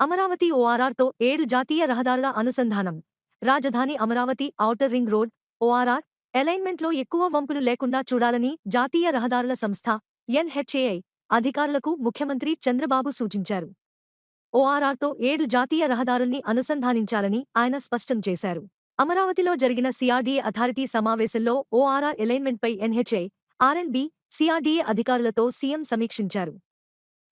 అమరావతి ఓఆర్ఆర్తో ఏడు జాతీయ రహదారుల అనుసంధానం. రాజధాని Amaravati outer ring road ORR అలైన్మెంట్లో ఎక్కువ వంపులు లేకుండా చూడాలని జాతీయ రహదారుల సంస్థ ఎన్హెచ్ఏఐ అధికారులకు ముఖ్యమంత్రి చంద్రబాబు సూచించారు. ఓఆర్ఆర్తో ఏడు జాతీయ రహదారుల్ని అనుసంధానించాలని ఆయన స్పష్టం చేశారు. అమరావతిలో జరిగిన సిఆర్డీఏ అథారిటీ సమావేశంలో ఓఆర్ఆర్ అలైన్మెంట్పై ఎన్హెచ్ఐ ఆర్ఎన్బి సిఆర్డీఏ అధికారులతో సీఎం సమీక్షించారు.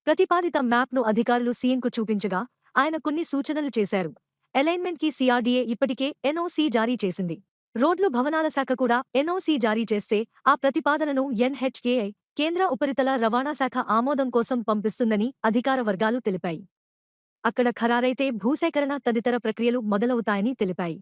ప్రతిపాదిత మ్యాప్ను అధికారులు సీఎంకు చూపించగా ఆయన కొన్ని సూచనలు చేశారు. అలైన్మెంట్కి సిఆర్డీఏ ఇప్పటికే ఎన్ఓసీ జారీ చేసింది. రోడ్లు భవనాల శాఖ కూడా ఎన్ఓసీ జారీ చేస్తే ఆ ప్రతిపాదనను ఎన్హెచ్కేఐ కేంద్ర ఉపరితల రవాణా శాఖ ఆమోదం కోసం పంపిస్తుందని అధికార వర్గాలు తెలిపాయి. అక్కడ ఖరారైతే భూసేకరణ తదితర ప్రక్రియలు మొదలవుతాయని తెలిపాయి.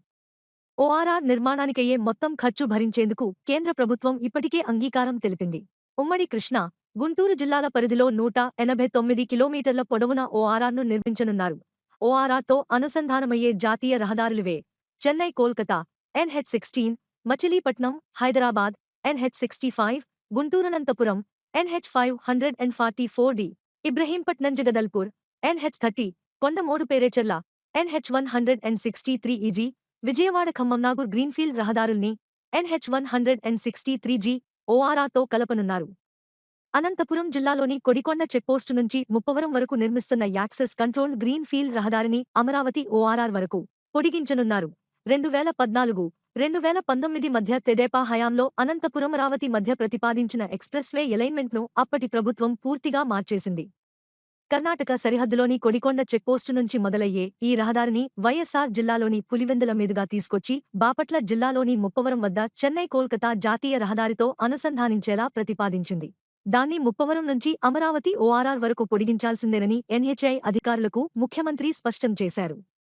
ఓఆర్ఆర్ నిర్మాణానికయ్యే మొత్తం ఖర్చు భరించేందుకు కేంద్ర ప్రభుత్వం ఇప్పటికే అంగీకారం తెలిపింది. ఉమ్మడి కృష్ణ గుంటూరు జిల్లాల పరిధిలో నూట ఎనభై తొమ్మిది కిలోమీటర్ల పొడవున ఓఆర్ఆర్ను నిర్మించనున్నారు. ఓఆర్ఆర్తో అనుసంధానమయ్యే జాతీయ రహదారులివే. Chennai Kolkata NH sixteen Machilipatnam Hyderabad NH sixty five గుంటూరనంతపురం NH five hundred and forty four D Ibrahimpatnam Jagdalpur NH thirty Kondamodu Perecherla NH one hundred and sixty three easy Vijayawada Khammam Nagpur greenfield రహదారుల్ని NH one hundred and sixty three G ఓఆర్ఆర్తో కలపనున్నారు. అనంతపురం జిల్లాలోని Kodikonda checkpost నుంచి ముప్పవరం వరకు నిర్మిస్తున్న access control green field రహదారిని Amaravati ORR వరకు పొడిగించనున్నారు. రెండు వేల పద్నాలుగు రెండు వేల పంతొమ్మిది మధ్య తెదేపా హయాంలో అనంతపురం అమరావతి మధ్య ప్రతిపాదించిన ఎక్స్ప్రెస్వే ఎలైన్మెంట్ను అప్పటి ప్రభుత్వం పూర్తిగా మార్చేసింది. కర్ణాటక సరిహద్దులోని కొడికొండ చెక్పోస్టు నుంచి మొదలయ్యే ఈ రహదారిని వైఎస్సార్ జిల్లాలోని పులివెందుల మీదుగా తీసుకొచ్చి బాపట్ల జిల్లాలోని ముప్పవరం వద్ద చెన్నై కోల్కతా జాతీయ రహదారితో అనుసంధానించేలా ప్రతిపాదించింది. దాన్ని ముప్పవరం నుంచి అమరావతి ఓఆర్ఆర్ వరకు పొడిగించాల్సిందేనని ఎన్హెచ్ఐ అధికారులకు ముఖ్యమంత్రి స్పష్టం చేశారు.